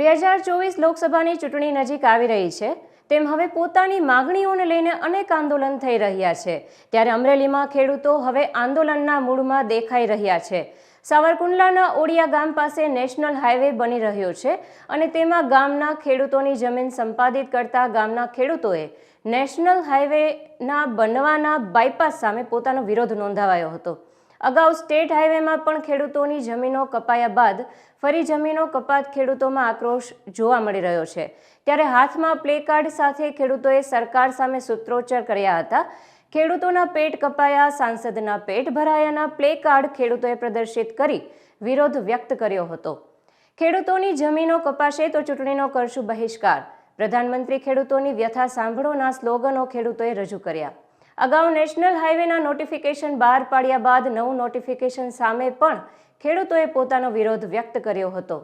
બે હજાર ચોવીસ લોકસભાની ચૂંટણી નજીક આવી રહી છે. તેમ હવે પોતાની માગણીઓને લઈને અનેક આંદોલન થઈ રહ્યા છે. ત્યારે અમરેલીમાં ખેડૂતો હવે આંદોલનના મૂળમાં દેખાઈ રહ્યા છે. સાવરકુંડલાના ઓડિયા ગામ પાસે નેશનલ હાઈવે બની રહ્યો છે અને તેમાં ગામના ખેડૂતોની જમીન સંપાદિત કરતા ગામના ખેડૂતોએ નેશનલ હાઈવેના બનવાના બાયપાસ સામે પોતાનો વિરોધ નોંધાવાયો હતો. અગાઉ સ્ટેટ હાઈવેમાં પણ ખેડૂતોની જમીનો કપાયા બાદ ફરી જમીનો કપાત ખેડૂતોમાં આક્રોશ જોવા મળી રહ્યો છે. ત્યારે હાથમાં પ્લે કાર્ડ સાથે ખેડૂતોએ સરકાર સામે સૂત્રોચ્ચાર કર્યા હતા. ખેડૂતોના પેટ કપાયા, સાંસદના પેટ ભરાયાના પ્લે કાર્ડ ખેડૂતોએ પ્રદર્શિત કરી વિરોધ વ્યક્ત કર્યો હતો. ખેડૂતોની જમીનો કપાશે તો ચૂંટણીનો કરશું બહિષ્કાર. પ્રધાનમંત્રી ખેડૂતોની વ્યથા સાંભળોના સ્લોગનો ખેડૂતોએ રજૂ કર્યા. અગાઉ નેશનલ હાઈવેના નોટિફિકેશન બહાર પાડ્યા બાદ નવું નોટિફિકેશન સામે પણ ખેડૂતોએ પોતાનો વિરોધ વ્યક્ત કર્યો હતો.